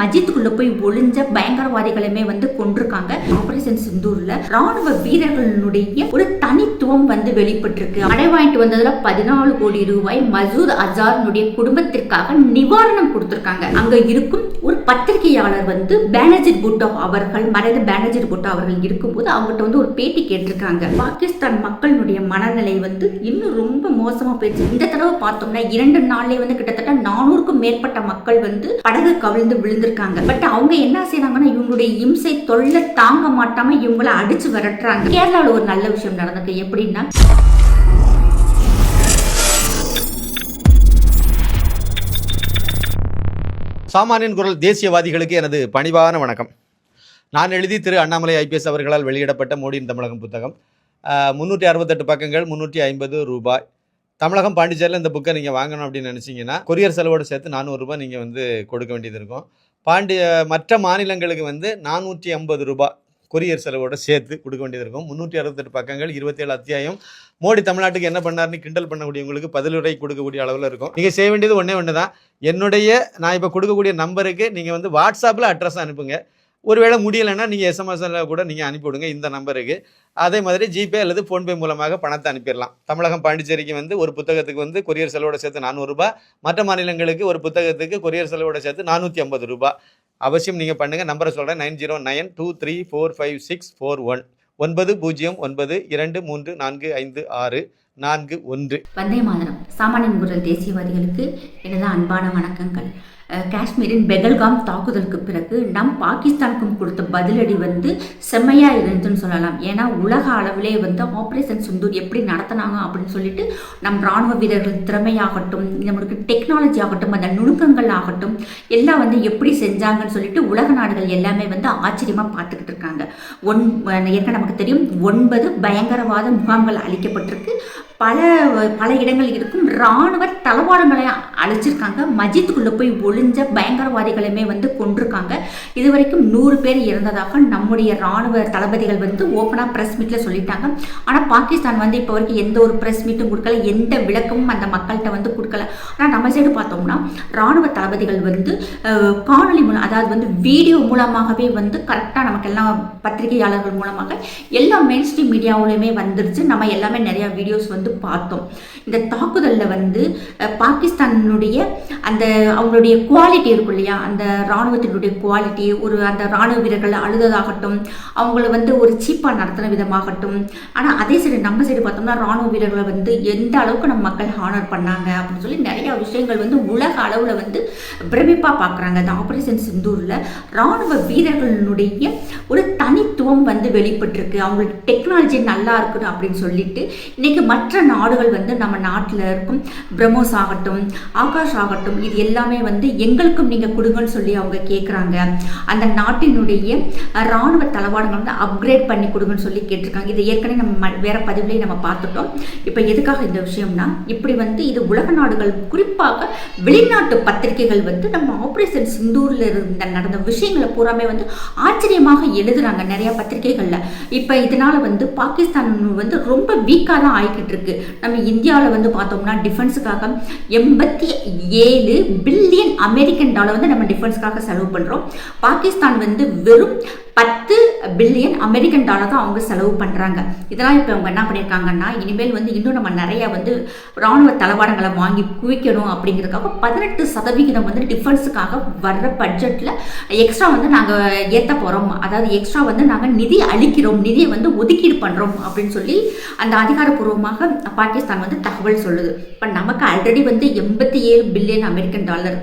மஜித்துக்குள்ள போய் ஒளிஞ்ச பயங்கரவாதிகளுமே வந்து கொண்டிருக்காங்க ஆபரேஷன் சிந்தூர்ல ராணுவ வீரர்களுடைய ஒரு தனித்துவம் வந்து வெளிப்பட்டிருக்கு. அடை வாங்கிட்டு வந்ததுல பதினாலு கோடி ரூபாய் மசூத் அசாரினுடைய குடும்பத்திற்காக நிவாரணம் கொடுத்திருக்காங்க. அங்க இருக்கும் ஒரு பத்திரிகையாளர் வந்து பேனர்ஜித் புட்டோ அவர்கள் மறைந்த பேனர்ஜித் புட்டோ அவர்கள் இருக்கும்போது அவங்ககிட்ட வந்து ஒரு பேட்டி கேட்டிருக்காங்க பாகிஸ்தான் மக்களுடைய மனநிலை வந்து இன்னும் ரொம்ப மோசமா போயிடுச்சு. இந்த தடவை பார்த்தோம்னா இரண்டு நாள்லயே வந்து கிட்டத்தட்ட நானூறுக்கும் மேற்பட்ட மக்கள் வந்து படகு கவிழ்ந்து விழுந்திருக்காங்க. பட் அவங்க என்ன செய்யறாங்கன்னா இவங்களுடைய இம்சை தொல்லை தாங்க மாட்டாம இவங்கள அடிச்சு விரட்டுறாங்க. கேரளாவில் ஒரு நல்ல விஷயம் நடந்திருக்கு. எப்படின்னா சாமானியன் குரல் தேசியவாதிகளுக்கு எனது பணிவான வணக்கம். நான் எழுதி திரு அண்ணாமலை ஐபிஎஸ் அவர்களால் வெளியிடப்பட்ட மோடியின் தமிழகம் புத்தகம். முந்நூற்றி அறுபத்தெட்டு பக்கங்கள் முந்நூற்றி ஐம்பது ரூபாய். தமிழகம் பாண்டிச்சேரியில் இந்த புக்கை நீங்கள் வாங்கணும் அப்படின்னு நினச்சிங்கன்னா கொரியர் செலவோடு சேர்த்து நானூறுரூபா நீங்கள் வந்து கொடுக்க வேண்டியது இருக்கும். பாண்டிய மற்ற மாநிலங்களுக்கு வந்து நானூற்றி ஐம்பது ரூபாய். கொரியர் செலவோட சேர்த்து கொடுக்க வேண்டியது இருக்கும் முந்நூற்றி அறுபத்தெட்டு பக்கங்கள் இருபத்தேழு அத்தியாயம். மோடி தமிழ்நாட்டுக்கு என்ன பண்ணாருன்னு கிண்டல் பண்ணக்கூடியவங்களுக்கு பதிலுரை கொடுக்கக்கூடிய அளவில் இருக்கும். நீங்கள் செய்ய வேண்டியது ஒன்றே ஒன்று தான். என்னுடைய நான் இப்போ கொடுக்கக்கூடிய நம்பருக்கு நீங்கள் வந்து வாட்ஸ்அப்பில் அட்ரஸ் அனுப்புங்க. ஒருவேளை முடியலைன்னா நீங்கள் எஸ்எம்எஸ்ல கூட நீங்கள் அனுப்பிவிடுங்க இந்த நம்பருக்கு. அதே மாதிரி ஜிபே அல்லது ஃபோன்பே மூலமாக பணத்தை அனுப்பிடலாம். தமிழகம் பாண்டிச்சேரிக்கு வந்து ஒரு புத்தகத்துக்கு வந்து கொரியர் செலவோட சேர்த்து நானூறுரூபா மற்ற மாநிலங்களுக்கு ஒரு புத்தகத்துக்கு கொரியர் செலவோட சேர்த்து நானூற்றி ஐம்பது ரூபாய். அவசியம் நீங்கள் பண்ணுங்கள் நம்பரை சொல்கிறேன் nine zero nine two three four five six four one. ஒன்பது பூஜ்ஜியம் ஒன்பது இரண்டு மூன்று நான்கு ஐந்து ஆறு நான்கு ஒன்று. வந்தே மாதரம். சாமானியன் குரல் தேசியவாதிகளுக்கு எனது அன்பான வணக்கங்கள். காஷ்மீரின் பெகல்காம் தாக்குதலுக்கு பிறகு நம் பாகிஸ்தானுக்கும் கொடுத்த பதிலடி வந்து செம்மையாக இருந்துன்னு சொல்லலாம். ஏன்னா உலக அளவிலே வந்து ஆப்ரேஷன் சுந்தூர் எப்படி நடத்தினாங்க அப்படின்னு சொல்லிட்டு நம் ராணுவ வீரர்கள் திறமையாகட்டும் நம்மளுக்கு டெக்னாலஜி ஆகட்டும் அந்த நுணுக்கங்கள் ஆகட்டும் எல்லாம் வந்து எப்படி செஞ்சாங்கன்னு சொல்லிட்டு உலக நாடுகள் எல்லாமே வந்து ஆச்சரியமாக பார்த்துக்கிட்டு இருக்காங்க. ஒன் ஏற்கனவே நமக்கு தெரியும் ஒன்பது பயங்கரவாத முகாம்கள் அளிக்கப்பட்டிருக்கு பல பல இடங்கள் இருக்கும். இராணுவ தளவாடங்களை அழிச்சிருக்காங்க. மஜித்துக்குள்ளே போய் ஒளிஞ்ச பயங்கரவாதிகளுமே வந்து கொண்டிருக்காங்க இது வரைக்கும் நூறு பேர் இறந்ததாக நம்முடைய இராணுவ தளபதிகள் வந்து ஓப்பனாக ப்ரெஸ் மீட்டில் சொல்லிட்டாங்க. ஆனால் பாகிஸ்தான் வந்து இப்போ வரைக்கும் எந்த ஒரு ப்ரெஸ் மீட்டும் கொடுக்கல. எந்த விளக்கமும் அந்த மக்கள்கிட்ட வந்து கொடுக்கல. ஆனால் நம்ம சைடு பார்த்தோம்னா இராணுவ தளபதிகள் வந்து காணொலி காணொளி மூலம் அதாவது வந்து வீடியோ மூலமாகவே வந்து கரெக்டாக நமக்கு எல்லாம் பத்திரிகையாளர்கள் மூலமாக எல்லா மெயின் ஸ்ட்ரீம் மீடியாவிலுமே வந்துருச்சு. நம்ம எல்லாமே நிறையா வீடியோஸ் வந்து பார்த்தோம். இந்த தாக்குதலில் வந்து பாகிஸ்தானுடைய அந்த அவங்களுடைய குவாலிட்டி இருக்கும் இல்லையா? அந்த இராணுவத்தினுடைய குவாலிட்டி ஒரு அந்த இராணுவ வீரர்கள் அழுததாகட்டும் அவங்கள வந்து ஒரு சீப்பாக நடத்தின விதமாகட்டும். ஆனால் அதே சைடு நம்ம சைடு பார்த்தோம்னா இராணுவ வீரர்களை வந்து எந்த அளவுக்கு நம்ம மக்கள் ஹானர் பண்ணாங்க அப்படின்னு சொல்லி நிறைய விஷயங்கள் வந்து உலக அளவில் வந்து பிரமிப்பாக பார்க்குறாங்க அந்த ஆப்ரேஷன் சிந்தூரில் இராணுவ வீரர்களுடைய ஒரு தனித்துவம் வந்து வெளிப்பட்டிருக்கு. அவங்களோட டெக்னாலஜி நல்லா இருக்குது அப்படின்னு சொல்லிட்டு இன்னைக்கு மற்ற நாடுகள் வந்து நம்ம நாட்டில் இருக்கும். பிரம்மோஸ் ஆகட்டும் ஆகாஷ் ஆகட்டும் இது எல்லாமே வந்து எங்களுக்கும் நீங்கள் கொடுங்கன்னு சொல்லி அவங்க கேட்குறாங்க அந்த நாட்டினுடைய இராணுவ ராணுவ தளவாடங்கள் வந்து அப்கிரேட் பண்ணி கொடுங்கன்னு சொல்லி கேட்டிருக்காங்க. இது ஏற்கனவே நம்ம ம- வேற பதிவுலேயே நம்ம பார்த்துட்டோம். இப்போ எதுக்காக இந்த விஷயம்னா இப்படி வந்து இது உலக நாடுகள் குறிப்பாக வெளிநாட்டு பத்திரிகைகள் வந்து நம்ம ஆப்ரேஷன் சிந்தூரில் இருந்த நடந்த விஷயங்களை பூராமே வந்து ஆச்சரியமாக எழுதுறாங்க நிறையா பத்திரிகைகளில். இப்போ இதனால் வந்து பாகிஸ்தான் வந்து ரொம்ப வீக்காக தான் ஆகிக்கிட்டு இருக்கு. நம்ம இந்தியாவில் வந்து பார்த்தோம்னா டிஃபென்ஸுக்காக எண்பத்தி ஏழு பில்லியன் அமெரிக்கன் டாலர் வந்து நம்ம டிஃபென்ஸ்க்காக செலவு பண்ணுறோம் பாகிஸ்தான் வந்து வெறும் பத்து பில்லியன் அமெரிக்கன் டாலர் தான் அவங்க செலவு பண்ணுறாங்க இதெல்லாம் இப்போ அவங்க என்ன பண்ணியிருக்காங்கன்னா இனிமேல் வந்து இன்னும் நம்ம நிறைய வந்து ராணுவ தளவாடங்களை வாங்கி குவிக்கணும் அப்படிங்கிறதுக்காக பதினெட்டு சதவிகிதம் வந்து டிஃபென்ஸுக்காக வர்ற பட்ஜெட்டில் எக்ஸ்ட்ரா வந்து நாங்கள் ஏற்ற போகிறோம் அதாவது எக்ஸ்ட்ரா வந்து நாங்கள் நிதி அளிக்கிறோம் நிதியை வந்து ஒதுக்கீடு பண்ணுறோம் அப்படின்னு சொல்லி அந்த அதிகாரப்பூர்வமாக பாகிஸ்தான் வந்து தகவல் சொல்லுது. இப்போ நமக்கு ஆல்ரெடி வந்து எண்பத்தி ஏழு பில்லியன் அமெரிக்கன் டாலர்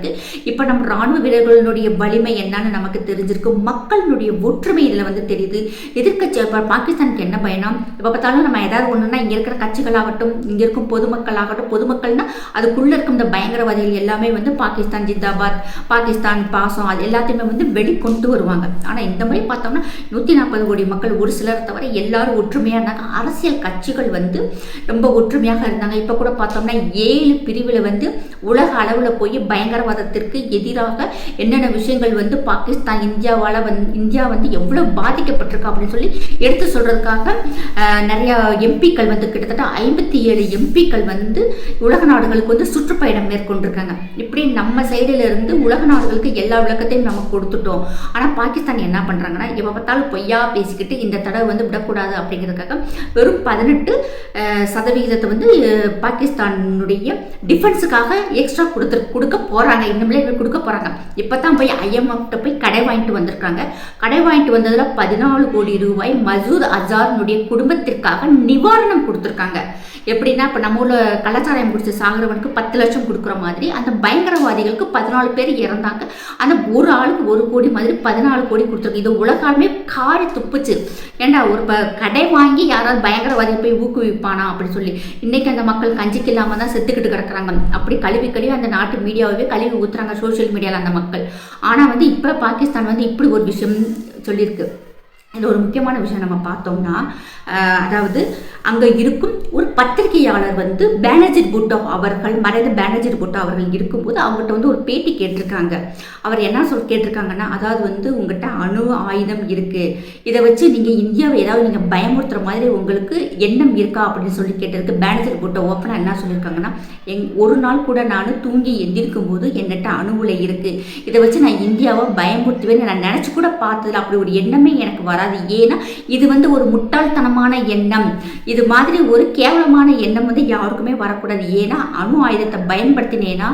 இப்போ நம்ம ராணுவ வீரர்களுடைய வலிமை என்னன்னு நமக்கு தெரிஞ்சிருக்கு. மக்களுடைய ஒற்றுமை இதில் வந்து தெரியுது. எதிர்க்கட்சி இப்போ பாகிஸ்தானுக்கு என்ன பயணம்? இப்போ பார்த்தாலும் நம்ம ஏதாவது ஒன்றுனா இங்கே இருக்கிற கட்சிகளாகட்டும் இங்கே இருக்கும் பொதுமக்களாகட்டும் பொதுமக்கள்னா அதுக்குள்ளே இருக்கும் இந்த பயங்கரவாதிகள் எல்லாமே வந்து பாகிஸ்தான் ஜிந்தாபாத் பாகிஸ்தான் பாசம் அது எல்லாத்தையுமே வந்து வெளிக்கொண்டு வருவாங்க. ஆனால் இந்த மாதிரி பார்த்தோம்னா நூற்றி நாற்பது கோடி மக்கள் ஒரு சிலர் தவிர எல்லாரும் ஒற்றுமையாக இருந்தாங்க. அரசியல் கட்சிகள் வந்து ரொம்ப ஒற்றுமையாக இருந்தாங்க. இப்போ கூட பார்த்தோம்னா ஏழு பிரிவில் வந்து உலக அளவில் போய் பயங்கரவாதத்திற்கு எதிராக என்னென்ன விஷயங்கள் வந்து பாகிஸ்தான் இந்தியாவால் வந்து இந்தியா வந்து வந்து எவ்வளோ பாதிக்கப்பட்டிருக்கா அப்படின்னு சொல்லி எடுத்து சொல்றதுக்காக நிறையா நிறைய எம்பிக்கள் வந்து கிட்டத்தட்ட ஐம்பத்தி ஏழு எம்பிக்கள் வந்து உலக நாடுகளுக்கு வந்து சுற்றுப்பயணம் மேற்கொண்டிருக்காங்க. இப்படி நம்ம சைடுல இருந்து உலக நாடுகளுக்கு எல்லா விளக்கத்தையும் நம்ம கொடுத்துட்டோம். ஆனால் பாகிஸ்தான் என்ன பண்ணுறாங்கன்னா எப்போ பார்த்தாலும் பொய்யா பேசிக்கிட்டு இந்த தடவை வந்து விடக்கூடாது அப்படிங்கிறதுக்காக வெறும் பதினெட்டு சதவிகிதத்தை வந்து பாகிஸ்தானுடைய டிஃபென்ஸுக்காக எக்ஸ்ட்ரா கொடுத்து கொடுக்க போகிறாங்க இன்னுமே கொடுக்க போகிறாங்க இப்போ தான் போய் ஐஎம்எஃப்ட்ட போய் கடை வாங்கிட்டு வந்திருக்காங்க. கடை பாயிண்ட் வந்ததில் பதினாலு கோடி ரூபாய் மசூத் அசாரினுடைய குடும்பத்திற்காக நிவாரணம் கொடுத்துருக்காங்க. எப்படின்னா இப்போ நம்ம ஊரில் கலாச்சாரம் குடிச்சு சாகிறவனுக்கு பத்து லட்சம் கொடுக்குற மாதிரி அந்த பயங்கரவாதிகளுக்கு பதினாலு பேர் இறந்தாங்க. அந்த ஒரு ஆளுக்கு ஒரு கோடி மாதிரி பதினாலு கோடி கொடுத்துருக்கு. இது உலகாலுமே காரி துப்புச்சு. ஏண்டா ஒரு ப கடை வாங்கி யாராவது பயங்கரவாதியை போய் ஊக்குவிப்பானா அப்படி சொல்லி. இன்னைக்கு அந்த மக்கள் கஞ்சிக்கு இல்லாமல் தான் செத்துக்கிட்டு கிடக்குறாங்க. அப்படி கழுவி கழுவி அந்த நாட்டு மீடியாவே கழுவி ஊத்துறாங்க சோஷியல் மீடியாவில் அந்த மக்கள். ஆனால் வந்து இப்போ பாகிஸ்தான் வந்து இப்படி ஒரு விஷயம் சொல்லியிருக்கு. இது ஒரு முக்கியமான விஷயம் நம்ம பார்த்தோம்னா அதாவது அங்கே இருக்கும் ஒரு பத்திரிகையாளர் வந்து பேனர்ஜித் புட்டோ அவர்கள் மறைந்த பேனர்ஜித் புட்டோ அவர்கள் இருக்கும்போது அவங்ககிட்ட வந்து ஒரு பேட்டி கேட்டிருக்காங்க அவர் என்ன சொல் கேட்டிருக்காங்கன்னா அதாவது வந்து உங்ககிட்ட அணு ஆயுதம் இருக்குது இதை வச்சு நீங்கள் இந்தியாவை ஏதாவது நீங்கள் பயமுறுத்துகிற மாதிரி உங்களுக்கு எண்ணம் இருக்கா அப்படின்னு சொல்லி கேட்டிருக்கு பேனர்ஜித் புட்டோ ஓப்பனாக என்ன சொல்லியிருக்காங்கன்னா எங் ஒரு நாள் கூட நான் தூங்கி எந்திருக்கும் போது என்னட்ட அணு இருக்குது இதை வச்சு நான் இந்தியாவை பயமுறுத்துவேன்னு நான் நினச்சி கூட பார்த்ததில்ல. அப்படி ஒரு எண்ணமே எனக்கு வர வராது. ஏன்னா இது வந்து ஒரு முட்டாள்தனமான எண்ணம். இது மாதிரி ஒரு கேவலமான எண்ணம் வந்து யாருக்குமே வரக்கூடாது. ஏன்னா அணு ஆயுதத்தை பயன்படுத்தினேன்னா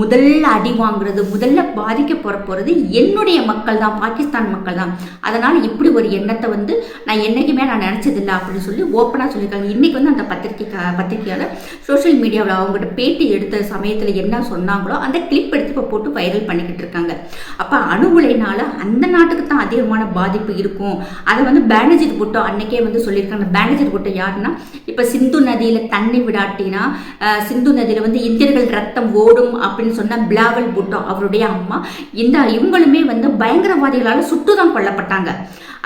முதல்ல அடி வாங்குறது முதல்ல பாதிக்க போற போகிறது என்னுடைய மக்கள் தான் பாகிஸ்தான் மக்கள் தான். அதனால் இப்படி ஒரு எண்ணத்தை வந்து நான் என்னைக்குமே நான் நினச்சதில்லை அப்படின்னு சொல்லி ஓப்பனாக சொல்லியிருக்காங்க. இன்றைக்கி வந்து அந்த பத்திரிக்கை பத்திரிகையாளர் சோஷியல் மீடியாவில் அவங்ககிட்ட பேட்டி எடுத்த சமயத்தில் என்ன சொன்னாங்களோ அந்த கிளிப் எடுத்து இப்போ போட்டு வைரல் பண்ணிக்கிட்டு இருக்காங்க. அப்போ அணு உலையினால அந்த நாட்டுக்கு தான் அதிகமான பாதிப்பு இருக்கும். அதை வந்து பேனர்ஜிட் புட்டோ அன்னைக்கே வந்து சொல்லியிருக்காங்க. பேனர்ஜிட் புட்டோ யாருன்னா இப்போ சிந்து நதியில் தண்ணி விடாட்டினா சிந்து நதியில் வந்து இந்தியர்கள் ரத்தம் ஓடும் அப்படின்னு சொன்ன பிளாவல் புட்டோ அவருடைய அம்மா இந்த இவங்களுமே வந்து பயங்கரவாதிகளால் சுட்டு தான் கொல்லப்பட்டாங்க.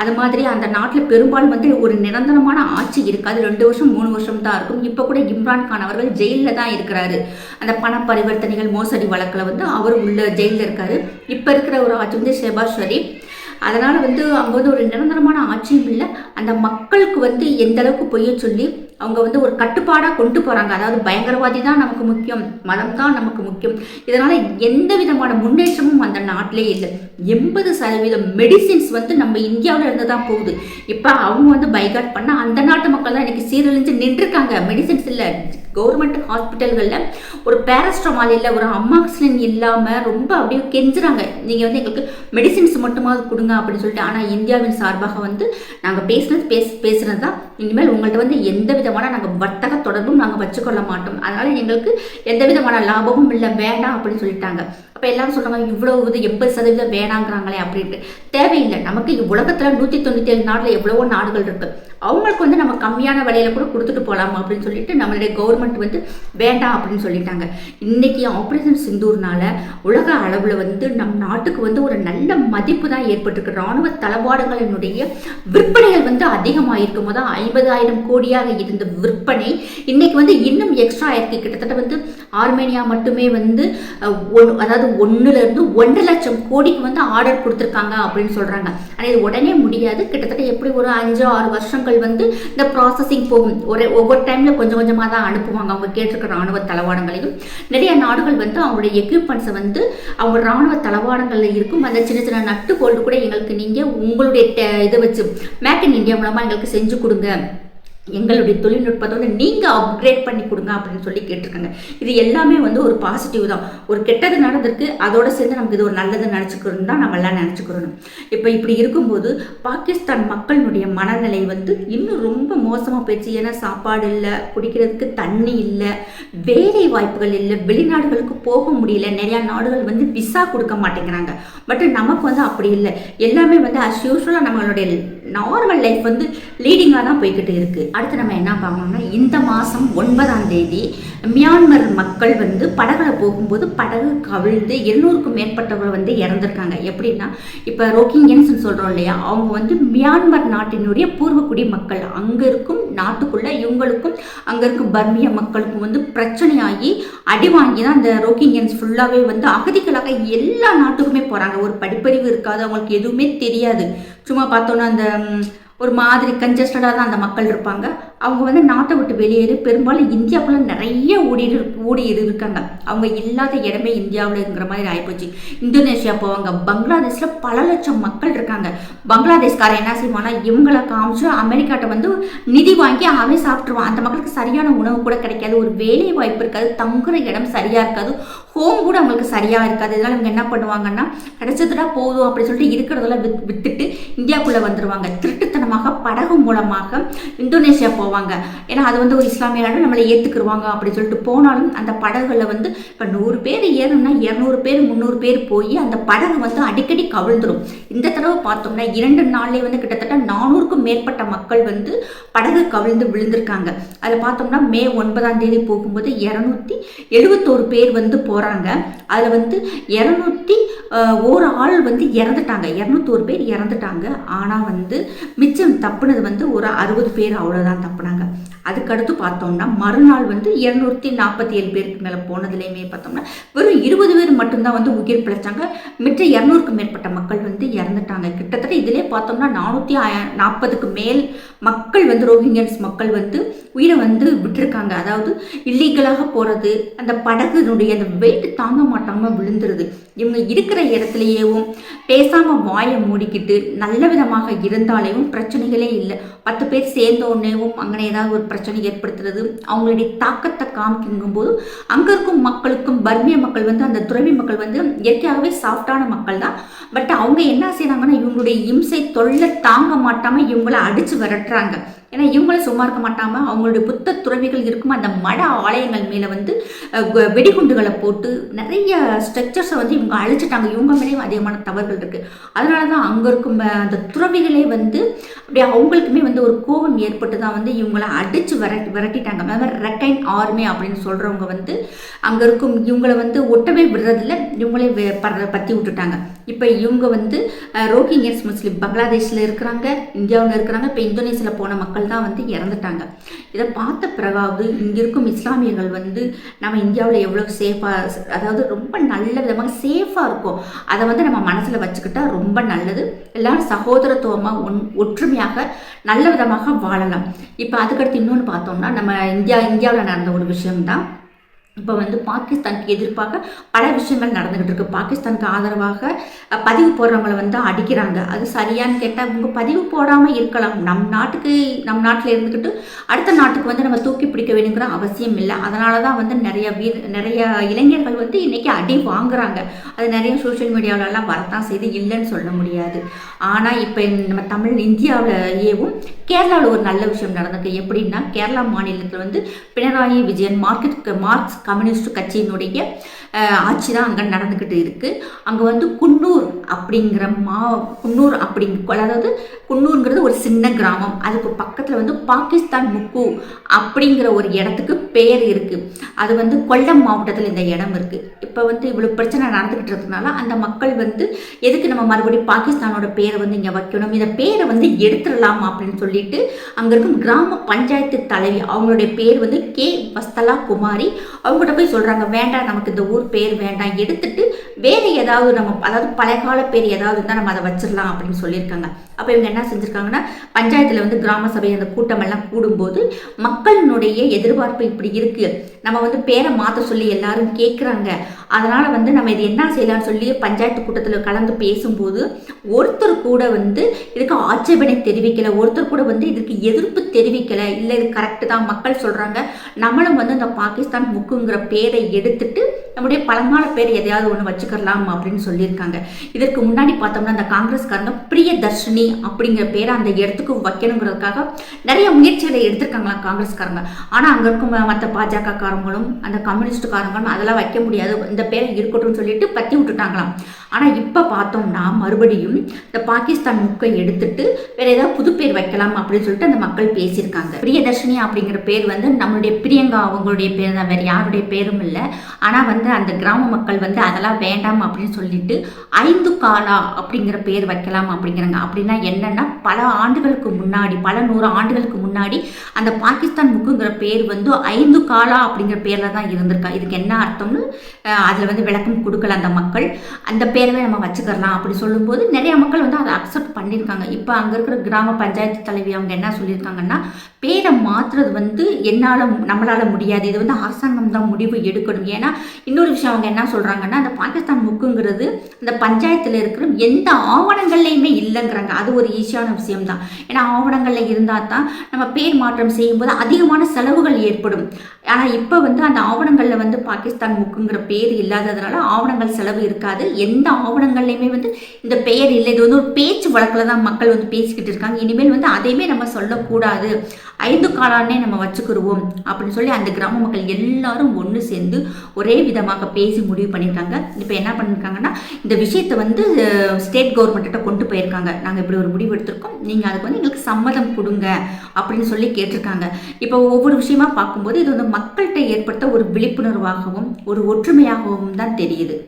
அது மாதிரி அந்த நாட்டில் பெரும்பாலும் வந்து ஒரு நிரந்தரமான ஆட்சி இருக்காது. ரெண்டு வருஷம் மூணு வருஷம் தான் இருக்கும். இப்போ கூட இம்ரான் கான் அவர்கள் ஜெயிலில் தான் இருக்கிறாரு. அந்த பண பரிவர்த்தனைகள் மோசடி வழக்கில் வந்து அவர் உள்ள ஜெயிலில் இருக்காரு. இப்போ இருக்கிற ஒரு ஆட்சி வந்து ஷெபாஸ் ஷரீப். அதனால் வந்து அங்கே வந்து ஒரு நிரந்தரமான ஆட்சியும் இல்லை. அந்த மக்களுக்கு வந்து எந்த அளவுக்கு பொய்ய சொல்லி அவங்க வந்து ஒரு கட்டுப்பாடாக கொண்டு போகிறாங்க அதாவது பயங்கரவாதி தான் நமக்கு முக்கியம் மதம் தான் நமக்கு முக்கியம். இதனால் எந்த விதமான முன்னேற்றமும் அந்த நாட்டிலே இல்லை. எண்பது சதவீதம் மெடிசின்ஸ் வந்து நம்ம இந்தியாவில் இருந்து தான் போகுது. இப்போ அவங்க வந்து பைகாட் பண்ணால் அந்த நாட்டு மக்கள் தான் இன்றைக்கி சீரழிஞ்சு நின்றுருக்காங்க. மெடிசின்ஸ் இல்லை. கவர்மெண்ட் ஹாஸ்பிட்டல்களில் ஒரு பேரஸ்ட்ரமால் இல்லை ஒரு அம்மாக்சிலின் இல்லாமல் ரொம்ப அப்படியே கெஞ்சுறாங்க. நீங்கள் வந்து எங்களுக்கு மெடிசின்ஸ் மட்டுமாவது கொடுங்க அப்படின்னு சொல்லிட்டு ஆனால் இந்தியாவின் சார்பாக வந்து நாங்கள் பேசுனது பேச பேசுகிறது தான் இனிமேல் உங்கள்கிட்ட வந்து எந்த விதமான நாங்கள் வர்த்தக தொடர்பும் நாங்கள் வச்சுக்கொள்ள மாட்டோம். அதனால் எங்களுக்கு எந்த விதமான லாபமும் இல்லை வேண்டாம் அப்படின்னு சொல்லிட்டாங்க. அப்போ எல்லாரும் சொன்னாங்க இவ்வளோ இது எண்பது சதவீதம் வேணாங்கிறாங்களே அப்படின்ட்டு. தேவையில்லை. நமக்கு உலகத்தில் நூற்றி தொண்ணூற்றி ஏழு நாட்டில் எவ்வளவோ நாடுகள் இருக்குது அவங்களுக்கு வந்து நம்ம கம்மியான விலையில கூட கொடுத்துட்டு போகலாம் அப்படின்னு சொல்லிட்டு நம்மளுடைய கவர்மெண்ட் வந்து வேண்டாம் அப்படின்னு சொல்லிட்டாங்க. இன்னைக்கு ஆப்ரேஷன் சிந்தூர்னால உலக அளவில் வந்து நம் நாட்டுக்கு வந்து ஒரு நல்ல மதிப்பு தான் ஏற்பட்டிருக்கு. ராணுவ தளவாடங்களினுடைய விற்பனைகள் வந்து அதிகமாயிருக்கும் போது ஐம்பதாயிரம் கோடியாக இருந்த விற்பனை இன்னைக்கு வந்து இன்னும் எக்ஸ்ட்ரா ஆயிருக்கு. கிட்டத்தட்ட வந்து ஆர்மேனியா மட்டுமே வந்து அதாவது ஒன்றுலேருந்து இருந்து ஒன்றரை லட்சம் கோடிக்கு வந்து ஆர்டர் கொடுத்துருக்காங்க அப்படின்னு சொல்றாங்க. ஆனால் இது உடனே முடியாது. கிட்டத்தட்ட எப்படி ஒரு அஞ்சு ஆறு வருஷங்கள் வந்து இந்த ப்ராசஸிங் போகும். ஒரு ஒவ்வொரு டைம்ல கொஞ்சம் கொஞ்சமாக தான் அனுப்புவாங்க. அவங்க கேட்டிருக்க ராணுவ தளவாடங்களையும். நிறைய நாடுகள் வந்து அவங்களுடைய எக்யூப்மெண்ட்ஸை வந்து அவங்க ராணுவ தளவாடங்களில் இருக்கும். அந்த சின்ன சின்ன நட்டு போல்டு கூட எங்களுக்கு நீங்கள் உங்களுடைய டெ- இதை வச்சு மேக் இன் இந்தியா மூலமாக எங்களுக்கு செஞ்சு கொடுங்க. எங்களுடைய தொழில்நுட்பத்தை வந்து நீங்கள் அப்கிரேட் பண்ணி கொடுங்க அப்படின்னு சொல்லி கேட்டிருக்காங்க. இது எல்லாமே வந்து ஒரு பாசிட்டிவ் தான். ஒரு கெட்டது நடந்திருக்கு அதோட சேர்ந்து நமக்கு இது ஒரு நல்லது நினச்சிக்கிறோம் தான் நம்ம எல்லாம் நினச்சிக்கிறோம் இப்போ இப்படி இருக்கும்போது பாகிஸ்தான் மக்களினுடைய மனநிலை வந்து இன்னும் ரொம்ப மோசமாக போயிடுச்சு. ஏன்னா சாப்பாடு இல்லை குடிக்கிறதுக்கு தண்ணி இல்லை வேலை வாய்ப்புகள் இல்லை வெளிநாடுகளுக்கு போக முடியல. நிறையா நாடுகள் வந்து விசா கொடுக்க மாட்டேங்கிறாங்க. பட் நமக்கு வந்து அப்படி இல்லை. எல்லாமே வந்து அஸ் யூஸ்வலாக நம்மளுடைய நார்மல் லைஃப் வந்து லீடிங்காக தான் போய்கிட்டு இருக்குது அடுத்து நம்ம என்ன பார்க்கணும்னா இந்த மாதம் ஒன்பதாம் தேதி மியான்மர் மக்கள் வந்து படகுல போகும்போது படகு கவிழ்ந்து இருநூறுக்கும் மேற்பட்டவர்கள் வந்து இறந்துருக்காங்க. எப்படின்னா இப்போ ரோக்கிங்கியன்ஸ் சொல்கிறோம் இல்லையா? அவங்க வந்து மியான்மர் நாட்டினுடைய பூர்வக்குடி மக்கள். அங்கே இருக்கும் நாட்டுக்குள்ள இவங்களுக்கும் அங்கே இருக்கும் பர்மிய மக்களுக்கும் வந்து பிரச்சனையாகி அடி வாங்கி தான் அந்த ரோக்கிங்கியன்ஸ் ஃபுல்லாகவே வந்து அகதிகளாக எல்லா நாட்டுக்குமே போகிறாங்க ஒரு படிப்பறிவு இருக்காது அவங்களுக்கு எதுவுமே தெரியாது. சும்மா பார்த்தோன்னா அந்த ஒரு மாதிரி கன்ஜஸ்டடாக தான் அந்த மக்கள் இருப்பாங்க. அவங்க வந்து நாட்டை விட்டு வெளியேறி. பெரும்பாலும் இந்தியாவுக்குள்ள நிறைய ஓடி ஓடி இருக்காங்க. அவங்க இல்லாத இடமே இந்தியாவில்ங்கிற மாதிரி ஆகிப்போச்சு இந்தோனேஷியா போவாங்க. பங்களாதேஷில் பல லட்சம் மக்கள் இருக்காங்க. பங்களாதேஷ்காரன் என்ன செய்வானா இவங்களை காமிச்சு அமெரிக்காட்ட வந்து நிதி வாங்கி அவன் சாப்பிட்ருவான் அந்த மக்களுக்கு சரியான உணவு கூட கிடைக்காது. ஒரு வேலை வாய்ப்பு இருக்காது. தங்குற இடம் சரியாக இருக்காது. ஹோம் கூட அவங்களுக்கு சரியாக இருக்காது. இதனால் இவங்க என்ன பண்ணுவாங்கன்னா கிடைச்சதுடா போதும் அப்படி சொல்லிட்டு இருக்கிறதெல்லாம் வித் வித்துட்டு இந்தியாவுக்குள்ளே வந்துடுவாங்க திருட்டுத்தனமாக படகு மூலமாக இந்தோனேஷியா போவாங்க ஏன்னா அது வந்து ஒரு இஸ்லாமிய நாடு நம்மளை ஏற்றுக்குருவாங்க அப்படின்னு சொல்லிட்டு போனாலும் அந்த படகுகளில் வந்து இப்போ நூறு பேர் ஏறணும்னா இரநூறு பேர் முந்நூறு பேர் போய் அந்த படகு வந்து அடிக்கடி கவிழ்ந்துடும் இந்த தடவை பார்த்தோம்னா இரண்டு நாள்லேயே வந்து கிட்டத்தட்ட நானூறுக்கும் மேற்பட்ட மக்கள் வந்து படகு கவிழ்ந்து விழுந்திருக்காங்க. அதில் பார்த்தோம்னா மே ஒன்பதாம் தேதி போகும்போது இரநூத்தி எழுபத்தோரு பேர் வந்து போகிறாங்க அதில் வந்து இரநூத்தி ஒரு ஆள் வந்து இறந்துட்டாங்க. இரநூத்தோரு பேர் இறந்துட்டாங்க. ஆனால் வந்து மிச்சம் தப்புனது வந்து ஒரு அறுபது பேர் அவ்வளோதான் தப்பு. அனுப்புனாங்க அதுக்கடுத்து பார்த்தோம்னா மறுநாள் வந்து இருநூத்தி நாற்பத்தி ஏழு பேருக்கு மேலே போனதுலேயுமே பார்த்தோம்னா வெறும் இருபது பேர் மட்டும்தான் வந்து உயிர் பிழைச்சாங்க. மிச்ச இரநூறுக்கு மேற்பட்ட மக்கள் வந்து இறந்துட்டாங்க. கிட்டத்தட்ட இதிலே பார்த்தோம்னா நானூற்றி நாற்பதுக்கு மேல் மக்கள் வந்து ரோஹிங்கன்ஸ் மக்கள் வந்து உயிரை வந்து விட்டுருக்காங்க. அதாவது இல்லீகலாக போகிறது அந்த படகுனுடைய அந்த வெயிட் தாங்க மாட்டாமல் விழுந்துருது. இவங்க இருக்கிற இடத்துலையேவும் பேசாமல் வாயை மூடிக்கிட்டு நல்ல விதமாக இருந்தாலேயும் பிரச்சனைகளே இல்லை. பத்து பேர் சேர்ந்த உடனேவும் அங்கே ஏதாவது ஒரு பிரச்சனை ஏற்படுத்துறது அவங்களுடைய தாக்கத்தை காமிக்கும் போது அங்கே இருக்கும் மக்களுக்கும் பர்மிய மக்கள் வந்து அந்த துறவி மக்கள் வந்து இயற்கையாகவே சாஃப்டான மக்கள் தான் பட் அவங்க என்ன செய்கிறாங்கன்னா இவங்களுடைய இம்சை தொல்லை தாங்க மாட்டாமல் இவங்கள அடித்து விரட்டுறாங்க. ஏன்னா இவங்களும் சும்மா இருக்க மாட்டாமல் அவங்களுடைய புத்த துறவிகள் இருக்கும் அந்த மட ஆலயங்கள் மேலே வந்து வெடிகுண்டுகளை போட்டு நிறைய ஸ்ட்ரக்சர்ஸை வந்து இவங்க அழிச்சிட்டாங்க. இவங்க மேலேயும் அதிகமான தவறுகள் இருக்குது அதனால தான் அங்கே இருக்கும் அந்த துறவிகளே வந்து அப்படியே அவங்களுக்குமே வந்து ஒரு கோபம் ஏற்பட்டு தான் வந்து இவங்கள அடித்து விரட்டி விரட்டிட்டாங்க. மேம் ரெக்கைன் ஆர்மி அப்படின்னு சொல்கிறவங்க வந்து அங்கே இருக்கும் இவங்கள வந்து ஒட்டவே விடுறதில்ல. இவங்களே வே- பற்றி விட்டுட்டாங்க. இப்போ இவங்க வந்து ரோஹிங்கியன்ஸ் முஸ்லீம் பங்களாதேஷில் இருக்கிறாங்க இந்தியாவில் இருக்கிறாங்க இப்போ இந்தோனேஷியில் போன மக்கள் தான் வந்து இறந்துட்டாங்க. இதை பார்த்த பிறகாவது இங்கே இருக்கும் இஸ்லாமியர்கள் வந்து நம்ம இந்தியாவில் எவ்வளோ சேஃபாக அதாவது ரொம்ப நல்ல விதமாக சேஃபாக இருக்கும். அதை வந்து நம்ம மனசில் வச்சுக்கிட்டா ரொம்ப நல்லது. எல்லாரும் சகோதரத்துவமாக ஒன் ஒற்றுமையாக நல்ல விதமாக வாழலாம். இப்போ அதுக்கடுத்து இன்னொன்று பார்த்தோம்னா நம்ம இந்தியா இந்தியாவில் நடந்த ஒரு விஷயம்தான். இப்போ வந்து பாகிஸ்தானுக்கு எதிர்ப்பாக பல விஷயங்கள் நடந்துகிட்டு இருக்கு. பாகிஸ்தானுக்கு ஆதரவாக பதிவு போடுறவங்களை வந்து அடிக்கிறாங்க. அது சரியான்னு கேட்டால் இவங்க பதிவு போடாமல் இருக்கலாம். நம் நாட்டுக்கு நம் நாட்டில் இருந்துக்கிட்டு அடுத்த நாட்டுக்கு வந்து நம்ம தூக்கி பிடிக்க வேணுங்கிற அவசியம் இல்லை. அதனால தான் வந்து நிறைய வீர் நிறைய இளைஞர்கள் வந்து இன்றைக்கி அடி வாங்குறாங்க. அது நிறைய சோஷியல் மீடியாவிலலாம் வரத்தான் செய்து இல்லைன்னு சொல்ல முடியாது. ஆனால் இப்போ நம்ம தமிழ் இந்தியாவிலேயேவும் கேரளாவில் ஒரு நல்ல விஷயம் நடந்திருக்கு. எப்படின்னா கேரளா மாநிலத்தில் வந்து Pinarayi Vijayan market Marx communist ಕಚೇನೋಡಿಗೆ ஆட்சி தான் அங்கே நடந்துக்கிட்டு இருக்குது அங்கே வந்து குன்னூர் அப்படிங்கிற மா குன்னூர் அப்படிங்க அதாவது குன்னூருங்கிறது ஒரு சின்ன கிராமம். அதுக்கு பக்கத்தில் வந்து பாகிஸ்தான் முக்கு அப்படிங்கிற ஒரு இடத்துக்கு பேர் இருக்குது அது வந்து கொல்லம் மாவட்டத்தில் இந்த இடம் இருக்குது இப்போ வந்து இவ்வளோ பிரச்சனை நடந்துக்கிட்டு இருக்கிறதுனால அந்த மக்கள் வந்து எதுக்கு நம்ம மறுபடியும் பாகிஸ்தானோட பேரை வந்து இங்கே வைக்கணும்? இந்த பேரை வந்து எடுத்துடலாம் அப்படின்னு சொல்லிட்டு அங்கே இருக்கும் கிராம பஞ்சாயத்து தலைவி அவங்களுடைய பேர் வந்து கே வஸ்தலா குமாரி. அவங்ககிட்ட போய் சொல்கிறாங்க வேண்டாம் நமக்கு இந்த ஊர் பேர் வேண்டாம். எடுத்துட்டு வேறு ஏதாவது நம்ம அதாவது பழைய கால பேர் ஏதாவது இருந்தால் நம்ம அதை வச்சிடலாம் அப்படின்னு சொல்லியிருக்காங்க. அப்போ இவங்க என்ன செஞ்சுருக்காங்கன்னா பஞ்சாயத்தில் வந்து கிராம சபை அந்த கூட்டமெல்லாம் கூடும்போது மக்களினுடைய எதிர்பார்ப்பு இப்படி இருக்குது நம்ம வந்து பேரை மாற்ற சொல்லி எல்லாரும் கேட்குறாங்க அதனால் வந்து நம்ம இது என்ன செய்யலாம்னு சொல்லி பஞ்சாயத்து கூட்டத்தில் கலந்து பேசும்போது ஒருத்தர் கூட வந்து இதுக்கு ஆட்சேபனை தெரிவிக்கலை ஒருத்தர் கூட வந்து இதுக்கு எதிர்ப்பு தெரிவிக்கலை இல்லை இது கரெக்டு தான் மக்கள் சொல்கிறாங்க நம்மளும் வந்து இந்த பாகிஸ்தான் முக்குங்கிற பேரை எடுத்துட்டு நம்முடைய பழங்கால பேர் எதையாவது ஒன்று வச்சு வச்சுக்கலாம் அப்படின்னு சொல்லியிருக்காங்க. இதற்கு முன்னாடி பார்த்தோம்னா அந்த காங்கிரஸ்காரங்க பிரியதர்ஷினி அப்படிங்கிற பேரை அந்த இடத்துக்கு வைக்கணுங்கிறதுக்காக நிறைய முயற்சிகளை எடுத்திருக்காங்களாம் காங்கிரஸ்காரங்க. ஆனால் அங்கே இருக்கும் மற்ற பாஜக காரங்களும் அந்த கம்யூனிஸ்டுக்காரங்களும் அதெல்லாம் வைக்க முடியாது. இந்த இந்த பேரை இருக்கட்டும்னு சொல்லிட்டு பற்றி விட்டுட்டாங்களாம். ஆனால் இப்போ பார்த்தோம்னா மறுபடியும் இந்த பாகிஸ்தான் முக்கை எடுத்துட்டு வேற ஏதாவது புது பேர் வைக்கலாம் அப்படின்னு சொல்லிட்டு அந்த மக்கள் பேசியிருக்காங்க. பிரியதர்ஷினி அப்படிங்கிற பேர் வந்து நம்மளுடைய பிரியங்கா அவங்களுடைய பேர் தான். வேற யாருடைய பேரும் இல்லை. ஆனால் வந்து அந்த கிராம மக்கள் வந்து அதெல்லாம் வேண்டாம் அப்படின்னு சொல்லிட்டு ஐந்து காலா அப்படிங்கிற பேர் வைக்கலாம் அப்படிங்கிறாங்க. அப்படின்னா என்னன்னா பல ஆண்டுகளுக்கு முன்னாடி பல நூறு ஆண்டுகளுக்கு முன்னாடி அந்த பாகிஸ்தான் முக்குங்கிற பேர் வந்து ஐந்து காலா அப்படிங்கிற பேரில் தான் இருந்திருக்கா. இதுக்கு என்ன அர்த்தம்னு அதில் வந்து விளக்கம் கொடுக்கல அந்த மக்கள். அந்த பேரவே நம்ம வச்சுக்கலாம் அப்படி சொல்லும்போது நிறைய மக்கள் வந்து அதை அக்செப்ட் பண்ணியிருக்காங்க. இப்போ அங்கே இருக்கிற கிராம பஞ்சாயத்து தலைவி அவங்க என்ன சொல்லியிருக்காங்கன்னா பேரை மாற்றுறது வந்து என்னால் நம்மளால் முடியாது. இது வந்து அரசாங்கம் தான் முடிவு எடுக்கணும். ஏன்னா இன்னொரு விஷயம் அவங்க என்ன சொல்கிறாங்கன்னா அந்த பாகிஸ்தான் முக்குங்கிறது இந்த பஞ்சாயத்தில் இருக்கிற எந்த ஆவணங்கள்லையுமே இல்லைங்கிறாங்க. அது ஒரு ஈஸியான விஷயம் தான் ஏன்னா ஆவணங்களில் இருந்தால் தான் நம்ம பேர் மாற்றம் செய்யும்போது அதிகமான செலவுகள் ஏற்படும். ஆனால் இப்போ வந்து அந்த ஆவணங்களில் வந்து பாகிஸ்தான் முக்குங்கிற பேர் இல்லாததுனால ஆவணங்கள் செலவு இருக்காது. எந்த ஆவணங்கள்லையுமே வந்து இந்த பெயர் இல்லை. இது வந்து ஒரு பேச்சு வழக்கில் தான் மக்கள் வந்து பேசிக்கிட்டு இருக்காங்க. இனிமேல் வந்து அதையுமே நம்ம சொல்லக்கூடாது. ஐந்து காலானே நம்ம வச்சுக்கிடுவோம் அப்படின்னு சொல்லி அந்த கிராம மக்கள் எல்லாரும் ஒன்று சேர்ந்து ஒரே விதமாக பேசி முடிவு பண்ணியிருக்காங்க இப்போ என்ன பண்ணியிருக்காங்கன்னா இந்த விஷயத்தை வந்து ஸ்டேட் கவர்மெண்ட்டிட்ட கொண்டு போயிருக்காங்க. நாங்கள் இப்படி ஒரு முடிவு எடுத்திருக்கோம். நீங்கள் அதுக்கு வந்து எங்களுக்கு சம்மதம் கொடுங்க அப்படின்னு சொல்லி கேட்டிருக்காங்க. இப்போ ஒவ்வொரு விஷயமா பார்க்கும்போது இது வந்து மக்கள்கிட்ட ஏற்படுத்த ஒரு விழிப்புணர்வாகவும் ஒரு ஒற்றுமையாகவும் தான் தெரியுது.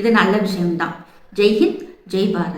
இது நல்ல விஷயம்தான். ஜெய்ஹிந்த் ஜெய் பாரத்.